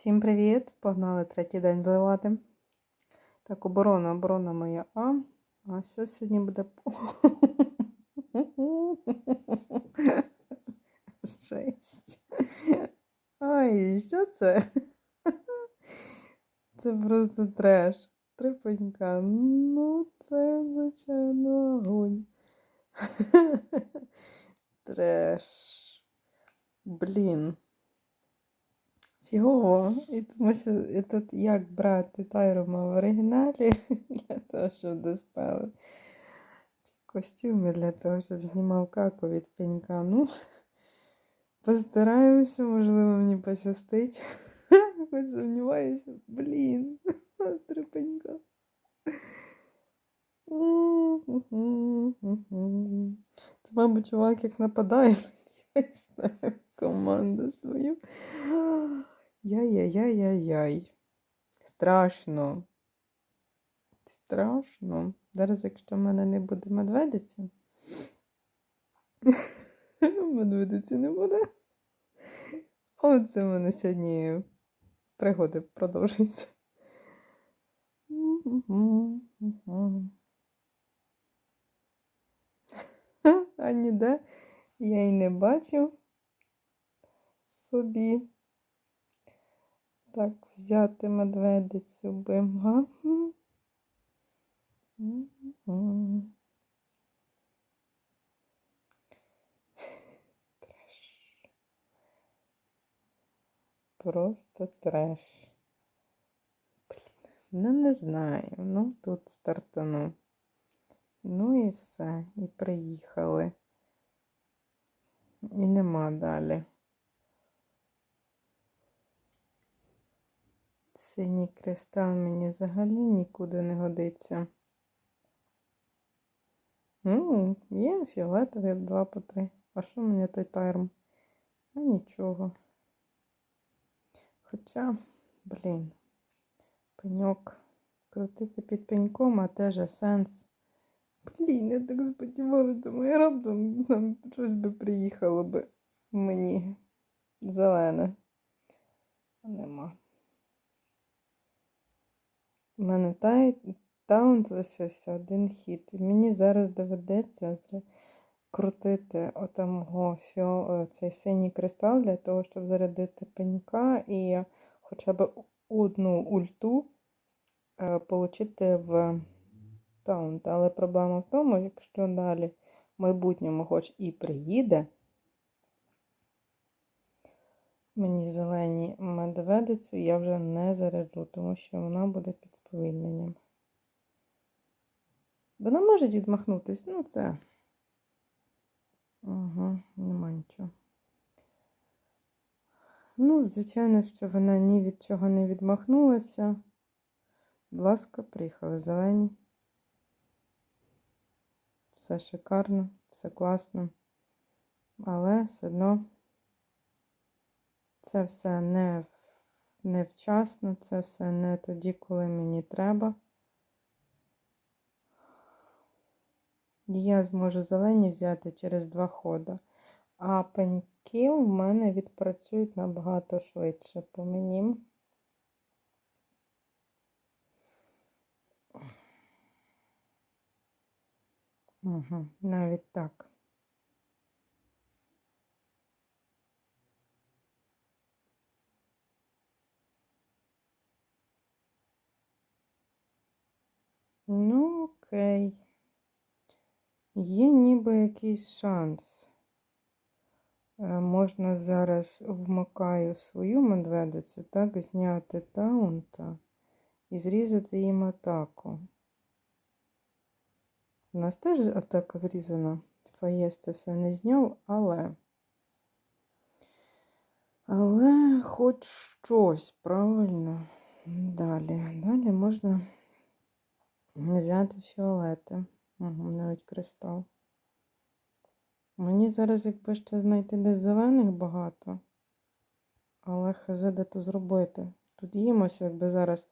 Всім привіт! Погнали третій день зливати. Так, оборона, оборона моя А. А що сьогодні буде? Жесть. Ай, що це? Це просто треш. Три пенька. Ну, це, звичайно, огонь. Треш. Блін. Фігово. І тому що і тут як брати Тайрома в оригіналі для того, щоб диспели. Костюми для того, щоб знімав каку від пенька. Ну, постараємося, можливо, мені пощастить. Хоч сумніваюся, блін, три пенька. Це, мабуть, чувак як нападає на команду свою. Яй-яй-яй-яй-яй. Страшно. Страшно. Зараз, якщо в мене не буде медведиці, медведиці не буде. Оце в мене сьогодні пригоди продовжуються. А ніде я й не бачив собі. Так, взяти медведицю би. Га? Треш. Просто треш. Блін, ну не знаю. Ну, тут стартану. Ну і все. І приїхали. І нема далі. Синій кристал мені взагалі нікуди не годиться. Ну, є фіолетовий 2 по 3. А що мені той тайрм? А нічого. Хоча, блін, пеньок. Крутити під пеньком, а теж сенс. Блін, я так сподівалася, думаю, раптом там щось би приїхало би мені зелене. Нема. У мене та, таунт лишився один хід. І мені зараз доведеться крутити отамого фіо, цей синій кристал для того, щоб зарядити пенька і хоча б одну ульту е, отримати в таунт. Але проблема в тому, якщо далі в майбутньому хоч і приїде, мені зелені медведицю я вже не заряджу, тому що вона буде під сповільненням. Вона може відмахнутись, ну це. Угу, нема нічого. Ну, звичайно, що вона ні від чого не відмахнулася. Будь ласка, приїхали зелені. Все шикарно, все класно. Але все одно це все не невчасно, це все не тоді, коли мені треба. Я зможу зелені взяти через два хода. А пеньки у мене відпрацюють набагато швидше по мені. Угу, навіть так. Ну, окей. Є ніби якийсь шанс. Е, можна зараз вмикаю свою медведицю, так, зняти таунта і зрізати їм атаку. У нас теж атака зрізана. Фаєс все не зняв, але. Але хоч щось, правильно. Далі. Далі можна взяти фіолети. Угу, навіть кристал. Мені зараз, якби ще знайти десь зелених багато, але хз де то зробити. Тут їмося, якби зараз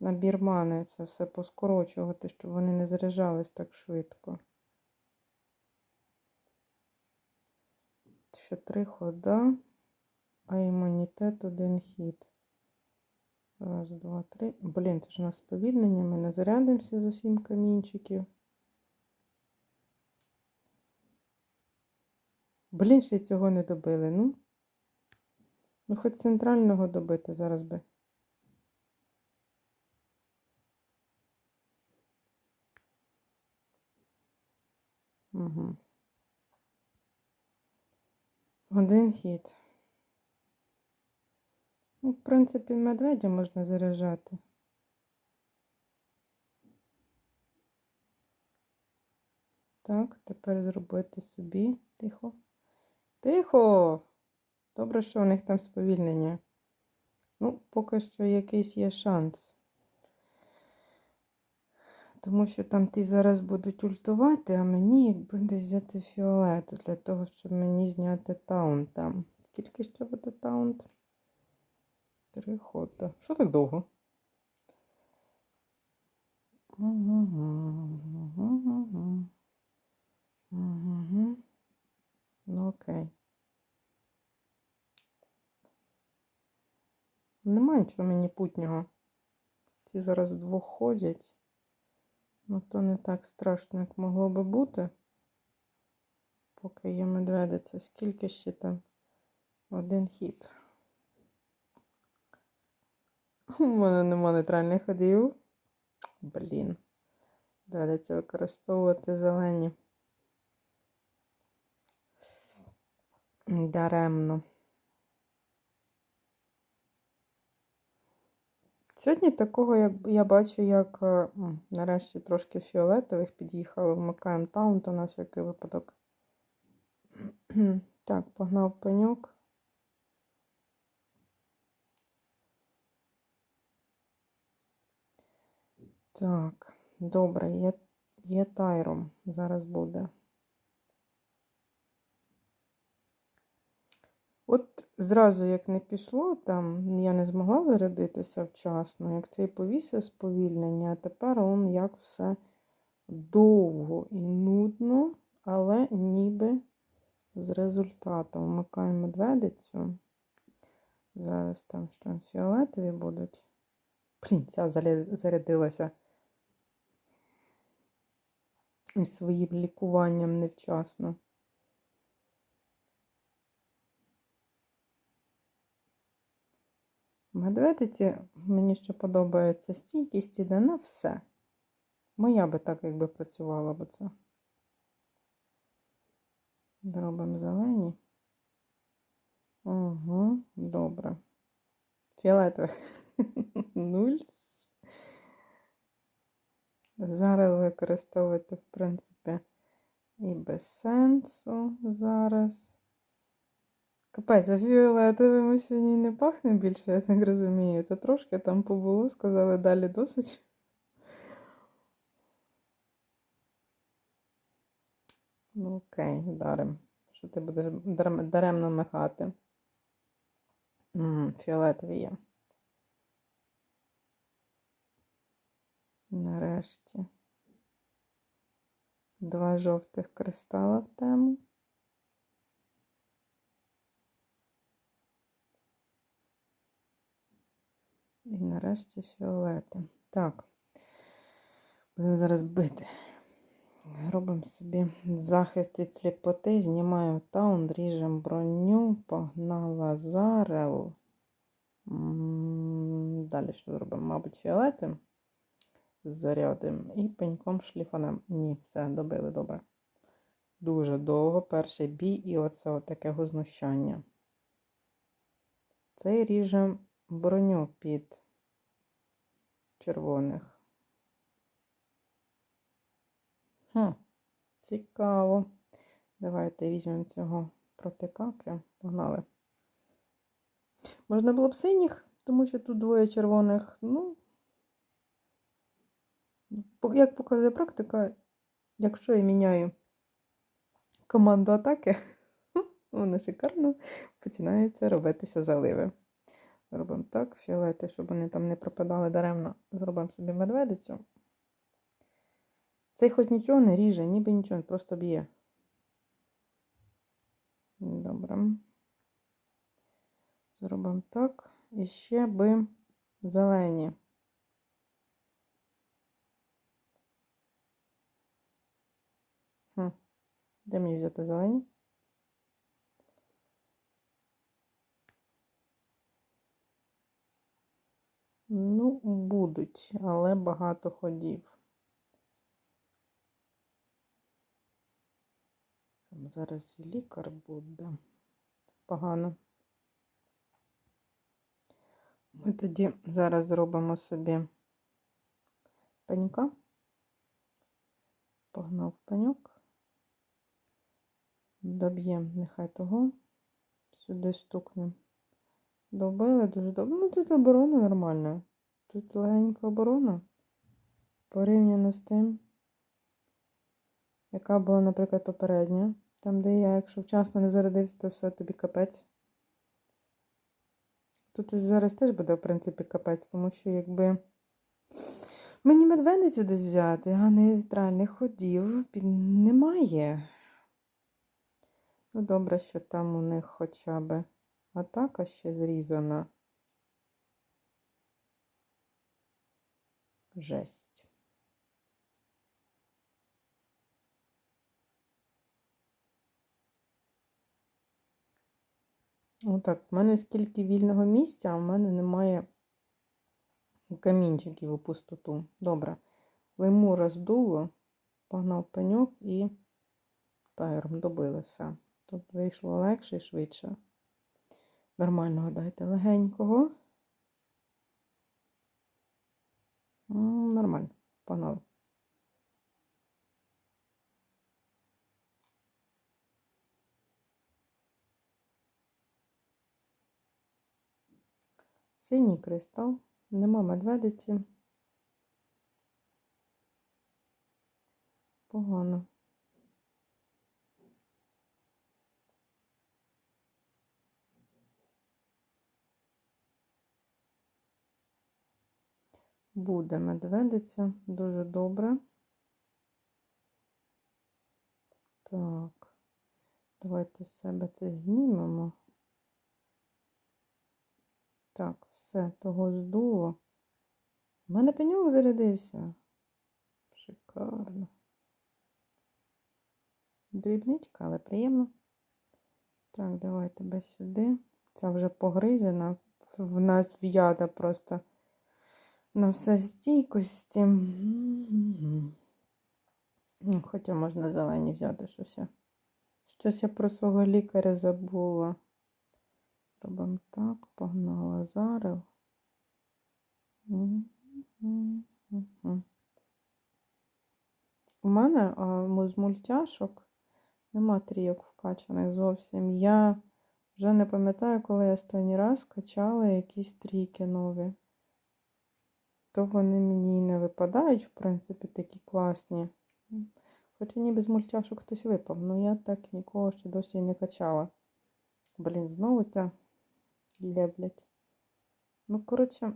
набір мани це все поскорочувати, щоб вони не заряджались так швидко. Ще три хода, а імунітет один хід. Раз, два, три. Блін, це ж у нас сповільнення. Ми не зарядимося за сім камінчиків. Блін, ще цього не добили. Ну, ну хоч центрального добити зараз би. Угу. Один хід. Ну, в принципі, медведя можна заряджати. Так, тепер зробити собі. Тихо. Тихо! Добре, що у них там сповільнення. Ну, поки що якийсь є шанс. Тому що там ті зараз будуть ультувати, а мені якби десь взяти фіолет для того, щоб мені зняти таунт там. Скільки ще буде таунт? Три хода. Що так довго? Ну окей. Нема нічого мені путнього. Ті зараз вдвох ходять. Ну, то не так страшно, як могло би бути. Поки є медведиця. Скільки ще там? Один хід. У мене нема нейтральних ходів. Блін. Доведеться використовувати зелені. Даремно. Сьогодні такого як я бачу, як е, нарешті трошки фіолетових під'їхало, вмикаємо таунта на всякий випадок. Так, погнав пеньок. Так, добре, є, є тайром. Зараз буде. От зразу, як не пішло, там я не змогла зарядитися вчасно, як цей повісив сповільнення, а тепер он як все довго і нудно, але ніби з результатом. Вмикаємо медведицю. Зараз там що фіолетові будуть. Блін, ця зарядилася із своїм лікуванням невчасно. В Медведиці мені ще подобається стійкість іде на все. Моя би так, якби працювала б це. Зробимо зелені. Угу, добре. Фіолетових. Нуль. Зараз використовувати, в принципі, і без сенсу зараз. Капець, а фіолетовими сьогодні не пахне більше, я так розумію. То трошки там побуло, сказали далі досить. Ну окей, дарем. Що ти будеш даремно махати? Фіолетові є. Нарешті. Два жовтих кристала в тему. І нарешті фіолети. Так. Будемо зараз бити. Робимо собі захист від сліпоти, знімаю таун, ріжемо броню, погнала зарел. Далі що зробимо? Мабуть, фіолетим зарядим і пеньком шліфанем. Ні, все, добили, добре. Дуже довго перший бій, і оце таке знущання. Цей ріжем броню під червоних. Хм, цікаво. Давайте візьмемо цього протикаки. Погнали. Можна було б синіх, тому що тут двоє червоних. Ну, як показує практика, якщо я міняю команду атаки, воно шикарно починаються робитися заливи. Робимо так, фіолети, щоб вони там не пропадали даремно. Зробимо собі медведицю. Цей хоч нічого не ріже, ніби нічого, просто б'є. Добре. Зробимо так. І ще би Зелені. Хм. Де мені взяти зелені? Ну, будуть, але багато ходів. Там зараз і лікар буде. Погано. Ми тоді зараз зробимо собі пенька. Погнав пеньок. Доб'ємо нехай того. Сюди стукнемо. Добили дуже добре. Ну, тут оборона нормальна. Тут легенька оборона. Порівняно з тим, яка була, наприклад, попередня. Там, де я, якщо вчасно не зарядився, то все тобі капець. Тут зараз теж буде, в принципі, капець, тому що якби мені медведицю десь взяти, а нейтральних ходів немає. Ну, добре, що там у них хоча б атака ще зрізана. Жесть. Отак, в мене скільки вільного місця, а в мене немає камінчиків у пустоту. Добре. Лиму роздуло, погнав пеньок і тайром добили все. Тут вийшло легше і швидше. Нормального дайте легенького. Нормально, погнали. Синій кристал, нема медведиці. Погано. Буде медведиця, дуже добре. Так, давайте з себе це знімемо. Так, все, того здуло. У мене пеньок зарядився. Шикарно. Дрібничка, але приємно. Так, давай тебе сюди. Ця вже погризена. В нас в'яда просто на все стійкості. Ну, Хоча можна зелені взяти щось. я- Щось я про свого лікаря забула. Робимо так, погнала зарил. У мене а, з мультяшок нема трійок вкачаних зовсім. Я вже не пам'ятаю, коли я останній раз качала якісь трійки нові. То вони мені і не випадають, в принципі, такі класні. Хоча ніби з мультяшок хтось випав, але я так нікого ще досі і не качала. Блін, знову ця леблять. Ну, коротше,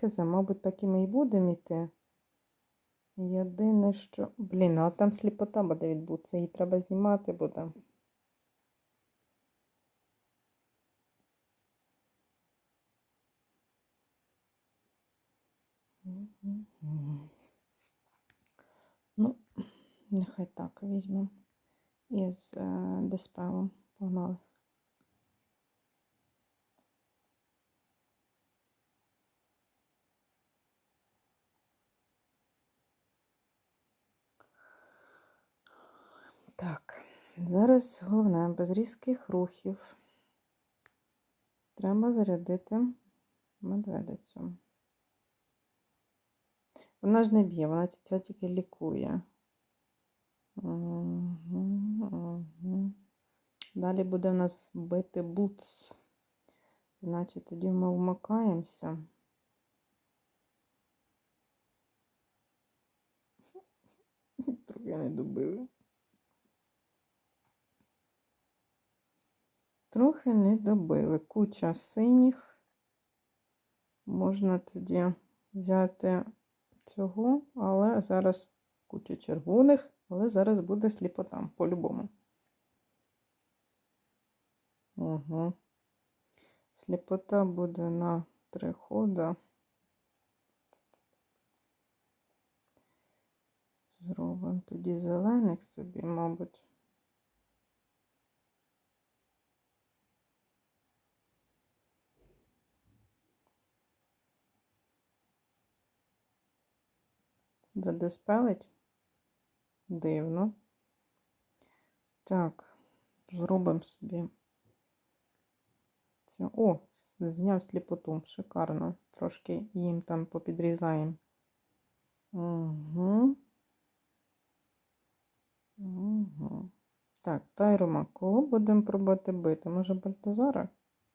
хз, мабуть, такими і будемо йти. Єдине, що. Блін, а там сліпота буде відбутися, її треба знімати буде. Мгм. Ну, нехай так візьмемо із е, диспелом. Погнали. Так, зараз головне, без різких рухів. Треба зарядити медведицю. Вона ж не б'є, вона ця тільки лікує. Мгм, мгм. Далі буде в нас бити буц. Значить, тоді ми вмикаємося. Трохи не добили. Трохи не добили. Куча синіх. Можна тоді взяти цього, але зараз куча червоних, але зараз буде сліпота по-любому. Угу. Сліпота буде на три хода. Зробимо тоді зелених собі, мабуть. Задиспелить? Дивно. Так, зробимо собі. Це. О, зняв сліпоту. Шикарно. Трошки їм там попідрізаємо. Угу. Угу. Так, Тайрома, кого будемо пробувати бити? Може Бальтазара?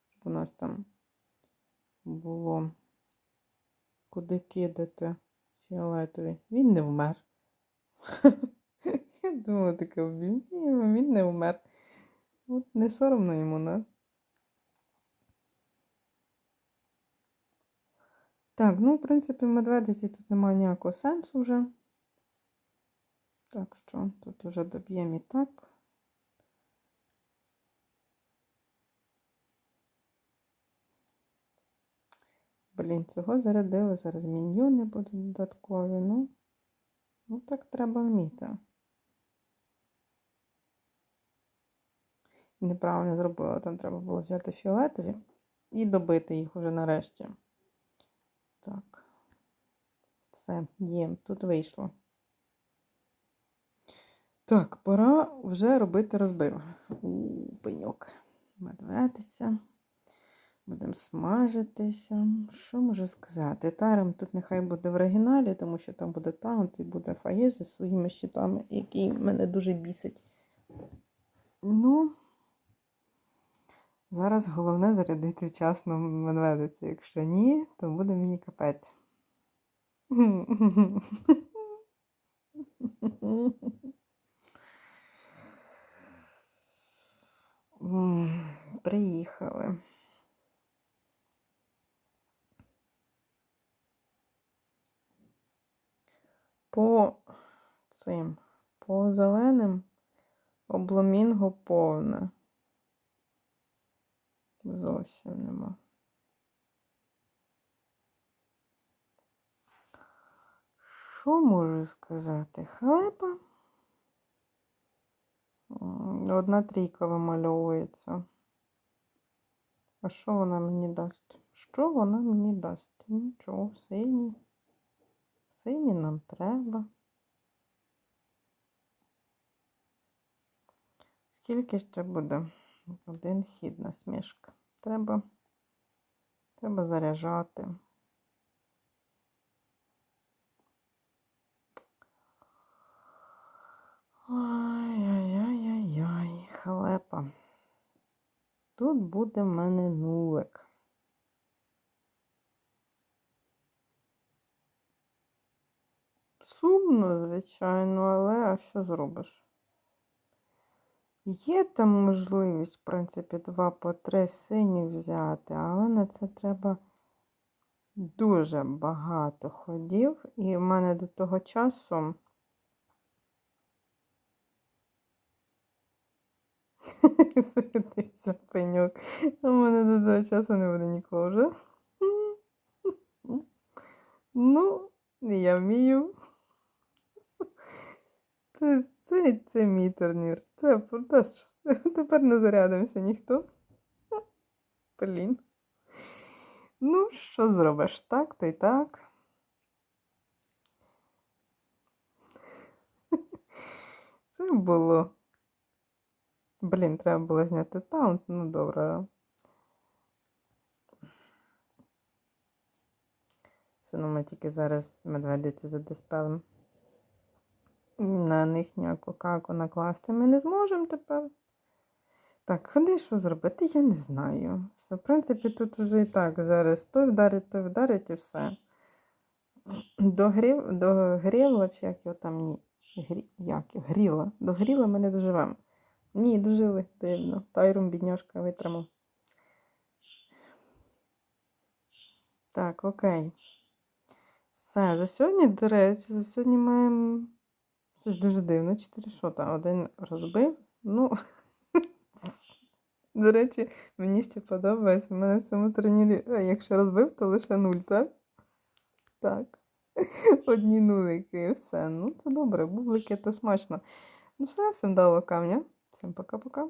Щоб у нас там було куди кидати фіолетові. Він не вмер. Я думала, таке. Ні, він не вмер. От не соромно йому, не? Так, ну, в принципі, в медведиці тут немає ніякого сенсу вже. Так що тут вже доб'ємо і так. Блін, цього зарядили, зараз міньйони будуть додаткові. Ну, ну так треба вміти. Неправильно зробила, там треба було взяти фіолетові і добити їх уже нарешті. Так, все, є, тут вийшло. Так, пора вже робити розбив. У, пеньок. Медведиця. Будемо смажитися. Що можу сказати? Тарем тут нехай буде в оригіналі, тому що там буде таунт і буде фає зі своїми щитами, який мене дуже бісить. Ну, зараз головне зарядити вчасно медведицю. Якщо ні, то буде мені капець. Приїхали. По цим, по зеленим обломінго повне. Зовсім нема. Що можу сказати? Хлеба. Одна трійка вимальовується. А що вона мені дасть? Що вона мені дасть? Нічого, синій. Синій нам треба. Скільки ще буде? Один хід насмішка. Треба, треба заряджати. Ай-яй-яй-яй-яй, халепа. Тут буде в мене нулик. Сумно, звичайно, але а що зробиш? Є там можливість, в принципі, два по три сині взяти, але на це треба дуже багато ходів, і в мене до того часу. Святився пеньок. У мене до того часу не буде нікого вже. Ну, я вмію. Це, це, мій турнір. Це тепер не зарядимося ніхто. Блін. Ну, що зробиш? Так, то й так. Це було. Блін, треба було зняти таунт, ну добре. Все, ну ми тільки зараз медведицю задиспелимо. На них ніяку каку накласти ми не зможемо тепер. Так, ходи, що зробити, я не знаю. В принципі, тут вже і так зараз той вдарить, той вдарить і все. Догрів, догрівла, чи як його там ні. Грі, як його? Гріла. Догріла ми не доживемо. Ні, дожили, дивно. Тайрум, бідняшка, витримав. Так, окей. Все, за сьогодні, до речі, за сьогодні маємо. Це ж дуже дивно. Чотири шота. Один розбив. Ну, До речі, мені ще подобається. У мене в цьому турнірі, а якщо розбив, то лише нуль, так? Так. Одні нулики і все. Ну, це добре, бублики то смачно. Ну все, всім дало камня. Всім пока-пока.